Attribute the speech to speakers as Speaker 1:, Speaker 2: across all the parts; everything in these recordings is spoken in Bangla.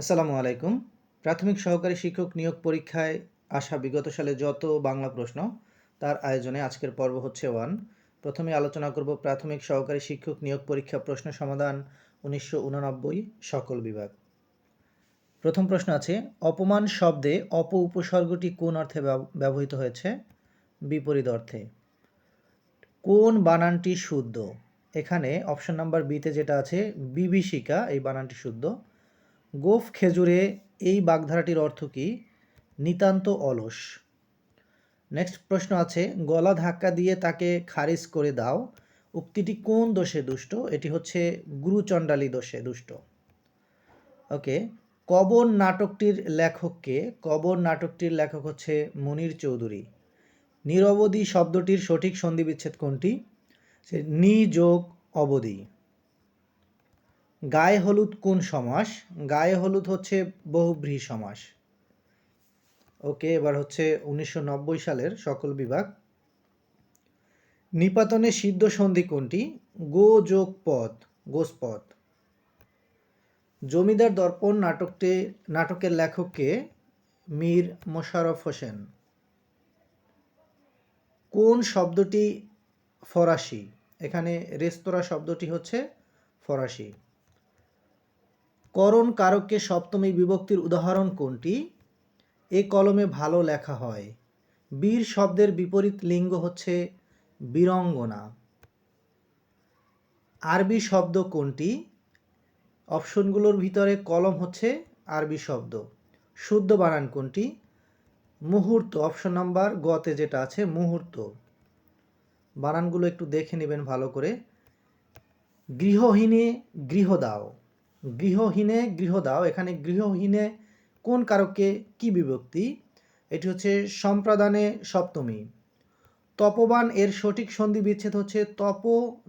Speaker 1: আসসালামু আলাইকুম। প্রাথমিক সহকারী শিক্ষক নিয়োগ পরীক্ষায় আসা বিগত সালে যত বাংলা প্রশ্ন, তার আয়োজনে আজকের পর্ব হচ্ছে ওয়ান প্রথমে আলোচনা করব প্রাথমিক সহকারী শিক্ষক নিয়োগ পরীক্ষা প্রশ্ন সমাধান উনিশশো উননব্বই সকল বিভাগ। প্রথম প্রশ্ন আছে, অপমান শব্দে অপ উপসর্গটি কোন অর্থে ব্যবহৃত হয়েছে? বিপরীত অর্থে, কোন বানানটি শুদ্ধ? এখানে অপশন নাম্বার বিতে যেটা আছে, বিভীষিকা, এই বানানটি শুদ্ধ। গোফ খেজুরে এই বাগধারাটির অর্থ কি? নিতান্ত অলস। নেক্সট প্রশ্ন আছে, গলা ধাক্কা দিয়ে তাকে খারিজ করে দাও। উক্তিটি কোন দোষে দুষ্ট? এটি হচ্ছে গুরুচণ্ডালী দোষে দুষ্ট। ওকে, কবর নাটকটির লেখককে, কবর নাটকটির লেখক হচ্ছে মনির চৌধুরী। নিরবধি শব্দটির সঠিক সন্ধি বিচ্ছেদ কোনটি? সে নি যোগ অবধি। গায়ে হলুদ কোন সমাস? গায়ে হলুদ হচ্ছে বহুব্রীহি সমাস। ওকে, এবার হচ্ছে উনিশশো নব্বই সালের সকল বিভাগ। নিপাতনে সিদ্ধ সন্ধি কোনটি? গো যোগ পদ গোসপদ জমিদার দর্পণ নাটকটি নাটকের লেখককে মীর মোশাররফ হোসেন। কোন শব্দটি ফরাসি? এখানে রেস্তোরাঁ শব্দটি হচ্ছে ফরাসি। করণ কারককে সপ্তমী বিভক্তির উদাহরণ কোনটি? এ কলমে ভালো লেখা হয়। বীর শব্দের বিপরীত লিঙ্গ হচ্ছে বীরঙ্গনা। আরবি শব্দ কোনটি? অপশনগুলোর ভিতরে কলম হচ্ছে আরবি শব্দ। শুদ্ধ বানান কোনটি? মুহূর্ত, অপশন নাম্বার, গতে যেটা আছে, মুহূর্ত। বানানগুলো একটু দেখে নেবেন ভালো করে। গৃহহীনে গৃহ দাও গৃহহীনে গৃহ দাও। এখানে গৃহহীনে কোন কারকে কি বিভক্তি? এটি হচ্ছে সম্প্রদানে সপ্তমী। তপবান এর সঠিক সন্ধি বিচ্ছেদ হচ্ছে তপ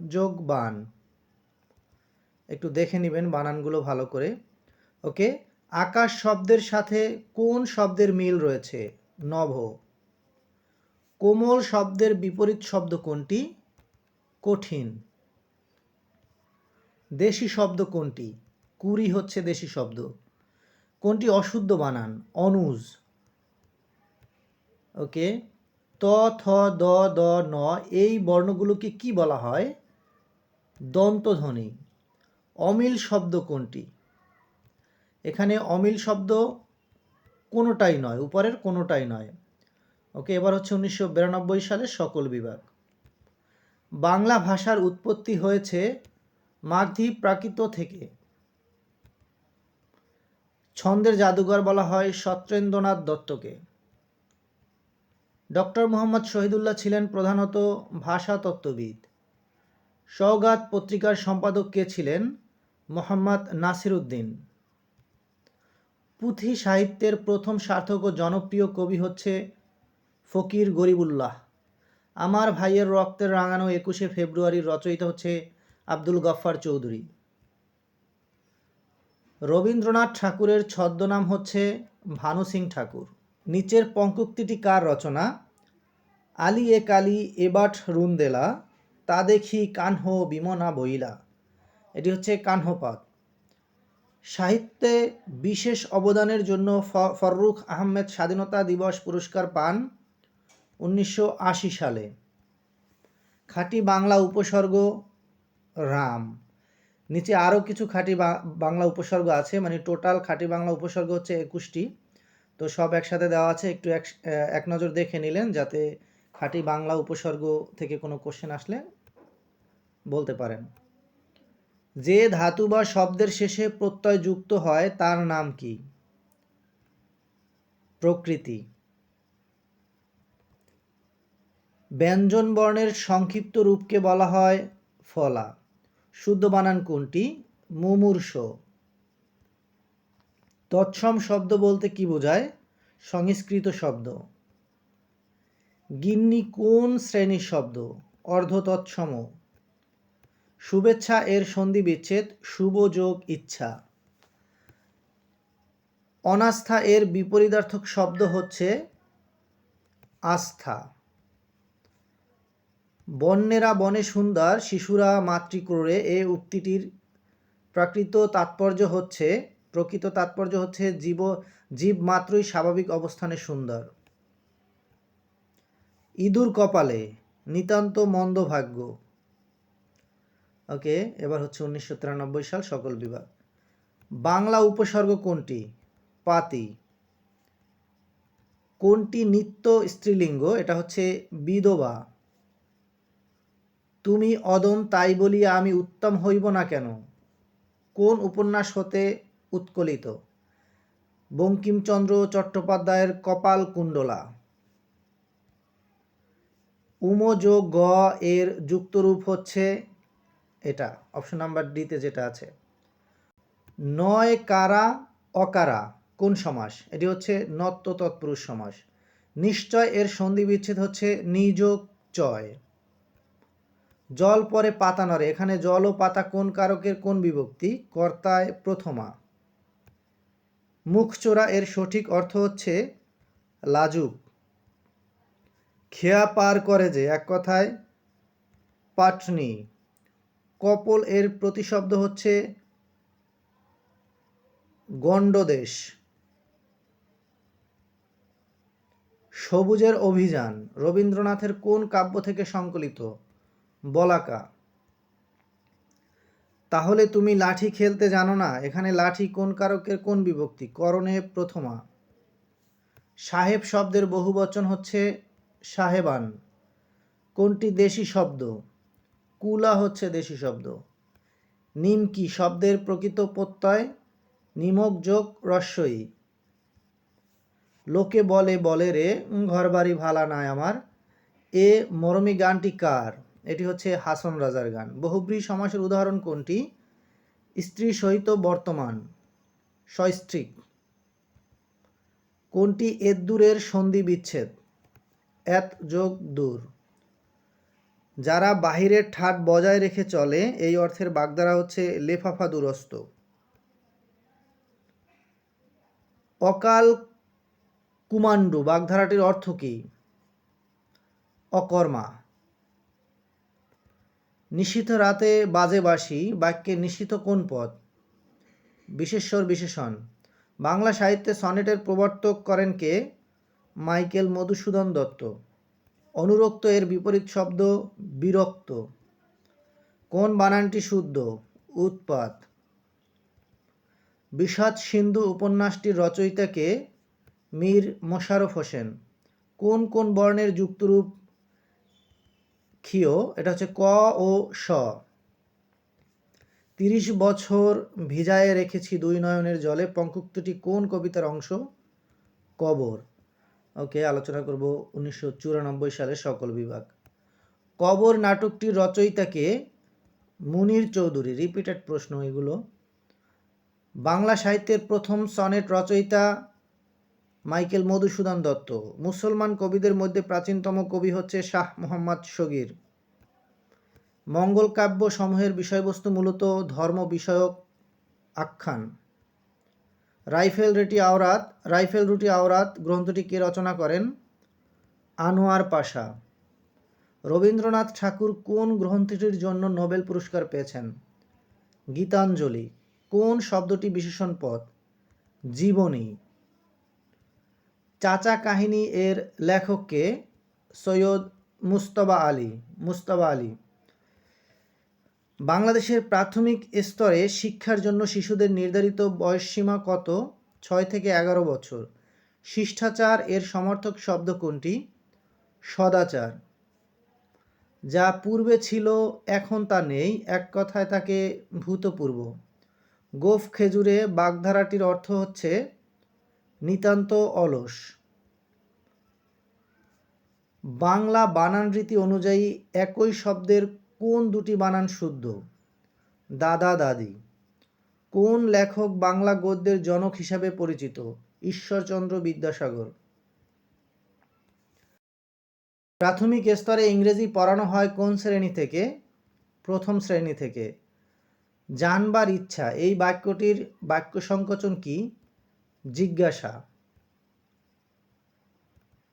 Speaker 1: যোগ বান একটু দেখে নেবেন বানানগুলো ভালো করে। ওকে, আকাশ শব্দের সাথে কোন শব্দের মিল রয়েছে? নভ। কোমল শব্দের বিপরীত শব্দ কোনটি? কঠিন। দেশি শব্দ কোনটি? কুড়ি হচ্ছে দেশি শব্দ। কোনটি অশুদ্ধ বানান? অনুজ। ওকে। ত, থ, দ দ, ন, এই বর্ণগুলোকে কি বলা হয়? দন্তধ্বনি। অমিল শব্দ কোনটি? এখানে অমিল শব্দ কোনোটাই নয়, উপরের কোনোটাই নয়। ওকে, এবার হচ্ছে উনিশশো বিরানব্বই সালের সকল বিভাগ। বাংলা ভাষার উৎপত্তি হয়েছে মাগধী প্রাকৃত থেকে। ছন্দের জাদুঘর বলা হয় সত্যেন্দ্রনাথ দত্তকে। ডক্টর মোহাম্মদ শহীদুল্লাহ ছিলেন প্রধানত ভাষা তত্ত্ববিদ সওগাত পত্রিকার সম্পাদক কে ছিলেন? মোহাম্মদ নাসির উদ্দিন পুঁথি সাহিত্যের প্রথম সার্থক ও জনপ্রিয় কবি হচ্ছে ফকির গরিবুল্লাহ। আমার ভাইয়ের রক্তের রাঙানো একুশে ফেব্রুয়ারির রচয়িতা হচ্ছে আব্দুল গফ্ফার চৌধুরী। রবীন্দ্রনাথ ঠাকুরের ছদ্মনাম হচ্ছে ভানু সিং ঠাকুর। নিচের পঙ্কুক্তিটি কার রচনা? আলী এ কালি এবাট রুন্দেলা তা দেখি কানহ বিমনা বইলা। এটি হচ্ছে কানহপাত সাহিত্যে বিশেষ অবদানের জন্য ফররুখ আহমেদ স্বাধীনতা দিবস পুরস্কার পান উনিশশো আশি সালে। খাঁটি বাংলা উপসর্গ, রাম। নিচে আরও কিছু খাঁটি বাংলা উপসর্গ আছে মানে টোটাল খাঁটি বাংলা উপসর্গ হচ্ছে একুশটি। তো সব একসাথে দেওয়া আছে, একটু এক এক নজর দেখে নিলেন যাতে খাঁটি বাংলা উপসর্গ থেকে কোনো কোশ্চেন আসলে বলতে পারেন। যে ধাতু বা শব্দের শেষে প্রত্যয় যুক্ত হয়, তার নাম কি? প্রকৃতি। ব্যঞ্জন বর্ণের সংক্ষিপ্ত রূপকে বলা হয় ফলা। শুদ্ধ বানান কোনটি? মুমূর্ষ। তৎসম শব্দ বলতে কি বোঝায়? সংস্কৃত শব্দ। গিন্নি কোন শ্রেণির শব্দ? অর্ধ তৎসম। শুভেচ্ছা এর সন্ধি বিচ্ছেদ, শুভ যোগ ইচ্ছা। অনাস্থা এর বিপরীতার্থক শব্দ হচ্ছে আস্থা। বন্যেরা বনে সুন্দর, শিশুরা মাতৃক্রোড়ে। এ উক্তিটির প্রাকৃত তাৎপর্য হচ্ছে, প্রকৃত তাৎপর্য হচ্ছে জীব জীব মাত্রই স্বাভাবিক অবস্থানে সুন্দর। ইঁদুর কপালে নিতান্ত মন্দ ভাগ্য। ওকে, এবার হচ্ছে উনিশশো তিরানব্বই সাল সকল বিভাগ। বাংলা উপসর্গ কোনটি? পাতি। কোনটি নিত্য স্ত্রীলিঙ্গ? এটা হচ্ছে বিধবা। তুমি অদম তাই বলিয়া আমি উত্তম হইব না কেন? কোন উপন্যাস হতে উৎকলিত? বঙ্কিমচন্দ্র চট্টোপাধ্যায়ের কপাল কুণ্ডলা। উম যোগ গ এর যুক্তরূপ হচ্ছে এটা অপশন নাম্বার ডিতে যেটা আছে। নয় কারা, অকারা, কোন সমাস? এটি হচ্ছে নত্ব তৎপুরুষ সমাস। নিশ্চয় এর সন্ধি বিচ্ছেদ হচ্ছে নিযোগ চয়। জল পরে পাতা নড়ে। এখানে জল ও পাতা কোন কারকের কোন বিভক্তি? কর্তায় প্রথমা। মুখচোরা এর সঠিক অর্থ হচ্ছে লাজুক। খেয়া পার করে যে, এক কথায় পাটনি। কপল এর প্রতিশব্দ হচ্ছে গণ্ডদেশ। সবুজের অভিযান। রবীন্দ্রনাথের কোন কাব্য থেকে সংকলিত? বলাকা। তাহলে তুমি লাঠি খেলতে জানো না, এখানে লাঠি কোন কারকের কোন বিভক্তি? করণে প্রথমা। সাহেব শব্দের বহুবচন হচ্ছে সাহেবান। কোনটি দেশি শব্দ? কুলা হচ্ছে দেশি শব্দ। নিমকি শব্দের প্রকৃত প্রত্যয়? নিমক যোগ রস্যই। লোকে বলে বলে রে ঘর বাড়ি ভালা নাই আমার। এ মরমী গানটি কার? এটি হচ্ছে হাসন রাজার গান। বহুব্রী সমাসের উদাহরণ কোনটি? স্ত্রী সহিত বর্তমান, সস্ত্রীক। কোনটি এদ্দূরের সন্ধি বিচ্ছেদ? এত যোগ দূর। যারা বাহিরের ঠাট বজায় রেখে চলে, এই অর্থের বাগধারা হচ্ছে লেফাফা দুরস্ত। অকাল কুমান্ডু বাগধারাটির অর্থ কী? অকর্মা। নিশীথ রাতে বাজে বাসি বাক্যে নিশীথ কোন পদ বিশেষ্বর বিশেষণ। বাংলা সাহিত্যে সনেটের প্রবর্তক করেন কে? মাইকেল মধুসূদন দত্ত। অনুরক্ত এর বিপরীত শব্দ বিরক্ত। কোন বানানটি শুদ্ধ? উৎপাত। বিষাদ সিন্ধু উপন্যাসটির রচয়িতাকে মীর মোশাররফ হোসেন। কোন কোন বর্ণের যুক্তরূপ ক্ষীয় এটা হচ্ছে ক ও স তিরিশ বছর ভিজায়ে রেখেছি দুই নয়নের জলে, পঙ্কুক্তটি কোন কবিতার অংশ? কবর। ওকে, আলোচনা করব উনিশশো চুরানব্বই সালে সকল বিভাগ। কবর নাটকটির রচয়িতাকে মুনির চৌধুরী রিপিটেড প্রশ্ন এগুলো। বাংলা সাহিত্যের প্রথম সনেট রচয়িতা মাইকেল মধুসূদন দত্ত। মুসলমান কবিদের মধ্যে প্রাচীনতম কবি হচ্ছে শাহ মোহাম্মদ শগির। মঙ্গল কাব্য সমূহের বিষয়বস্তু মূলত ধর্ম বিষয়ক আখ্যান। রাইফেল রেটি আওরাত, রাইফেল রুটি আওরাত গ্রন্থটি কে রচনা করেন? আনোয়ার পাশা। রবীন্দ্রনাথ ঠাকুর কোন গ্রন্থটির জন্য নোবেল পুরস্কার পেয়েছেন? গীতাঞ্জলি। কোন শব্দটি বিশেষণ পদ জীবনী। চাচা কাহিনী এর লেখককে সৈয়দ মুস্তবা আলী মুস্তবা আলী। বাংলাদেশের প্রাথমিক স্তরে শিক্ষার জন্য শিশুদের নির্ধারিত বয়সসীমা কত? ছয় থেকে এগারো বছর। শিষ্টাচার এর সমর্থক শব্দ কোনটি? সদাচার। যা পূর্বে ছিল, এখন তা নেই। এক কথায় তাকে ভূতপূর্ব। গোফ খেজুরে বাগধারাটির অর্থ হচ্ছে নিতান্ত অলস। বাংলা বানান রীতি অনুযায়ী একই শব্দের কোন দুটি বানান শুদ্ধ? দাদা, দাদি। কোন লেখক বাংলা গদ্যের জনক হিসাবে পরিচিত? ঈশ্বরচন্দ্র বিদ্যাসাগর। প্রাথমিক স্তরে ইংরেজি পড়ানো হয় কোন শ্রেণি থেকে? প্রথম শ্রেণি থেকে। জানবার ইচ্ছা। এই বাক্যটির বাক্য সংকোচন কি? জিজ্ঞাসা,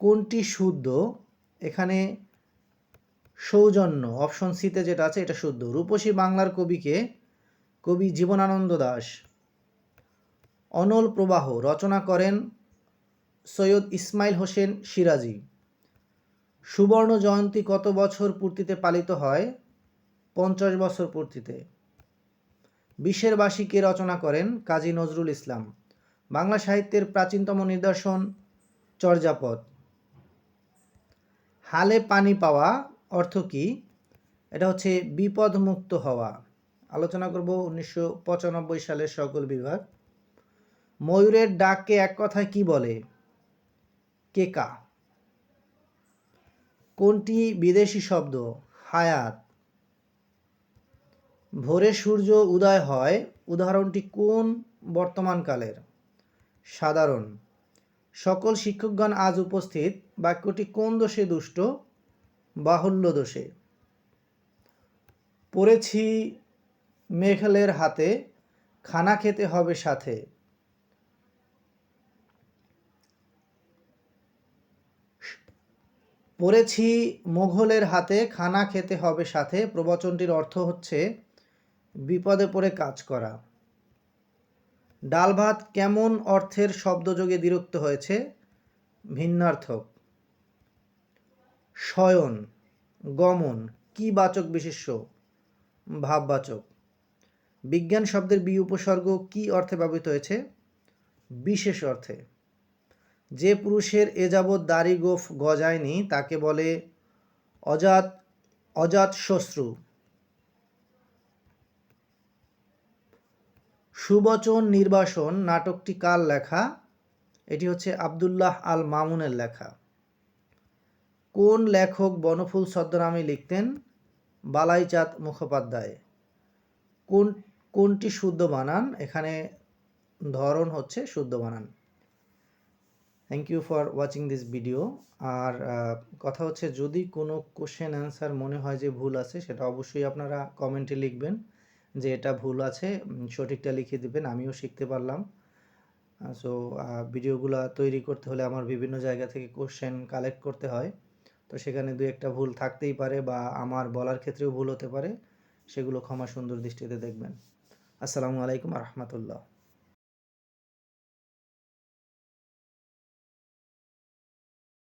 Speaker 1: কোনটি শুদ্ধ? এখানে সৌজন্য অপশন সিতে যেটা আছে এটা শুদ্ধ। রূপসী বাংলার কবিকে কবি জীবনানন্দ দাস, অনল প্রবাহ রচনা করেন সৈয়দ ইসমাইল হোসেন সিরাজি। সুবর্ণ জয়ন্তী কত বছর পূর্তিতে পালিত হয়? পঞ্চাশ বছর পূর্তিতে। বিশ্বের বাসী কে রচনা করেন কাজী নজরুল ইসলাম। বাংলা সাহিত্যের প্রাচীনতম নিদর্শন চর্যাপদ। হালে পানি পাওয়া অর্থ কি? এটা হচ্ছে বিপদমুক্ত হওয়া। আলোচনা করব উনিশশো পঁচানব্বই সালের সকল বিভাগ। ময়ূরের ডাককে এক কথায় কি বলে? কেকা। কোনটি বিদেশি শব্দ? হায়াত। ভোরে সূর্য উদয় হয়, উদাহরণটি কোন বর্তমানকালের সাধারণ। সকল শিক্ষকগণ আজ উপস্থিত। বাক্যটি কোন দোষে দুষ্ট? বাহুল্য দোষে। পড়েছি মেঘলের হাতে, খানা খেতে হবে সাথে। পড়েছি মোঘলের হাতে, খানা খেতে হবে সাথে। প্রবচনটির অর্থ হচ্ছে, বিপদে পড়ে কাজ করা। ডাল ভাত কেমন অর্থের শব্দযোগে বিরক্ত হয়েছে? ভিন্নার্থক। শয়ন, গমন, কি বাচক বিশেষ্য? ভাববাচক। বিজ্ঞান শব্দের বি উপসর্গ কি অর্থে ব্যবহৃত হয়েছে? বিশেষ অর্থে। যে পুরুষের এ যাবৎ দাড়ি গোফ গজায়নি, তাকে বলে অজাত অজাত শ্বশ্রু সুবচন নির্বাসন নাটকটি কার লেখা? এটি হচ্ছে আবদুল্লাহ আল মামুনের লেখা। কোন লেখক বনফুল ছদ্মনামে লিখতেন? বালাইচাঁদ মুখোপাধ্যায়। কোন, কোনটি শুদ্ধ বানান? এখানে ধরন হচ্ছে শুদ্ধ বানান। Thank you for watching this video আর কথা হচ্ছে যদি কোনো কোশ্চেন অ্যান্সার মনে হয় যে ভুল আছে, সেটা অবশ্যই আপনারা কমেন্টে লিখবেন। যে এটা ভুল আছে সঠিকটা লিখে দিবেন, আমিও শিখতে পারলাম। সো ভিডিওগুলো তৈরি করতে হলে আমার বিভিন্ন জায়গা থেকে কোশ্চেন কালেক্ট করতে হয়। তো সেখানে দু একটা ভুল থাকতেই পারে বা আমার বলার ক্ষেত্রেও ভুল হতে পারে, সেগুলো ক্ষমা সুন্দর দৃষ্টিতে দেখবেন। আসসালামু আলাইকুম রহমতুল্লাহ।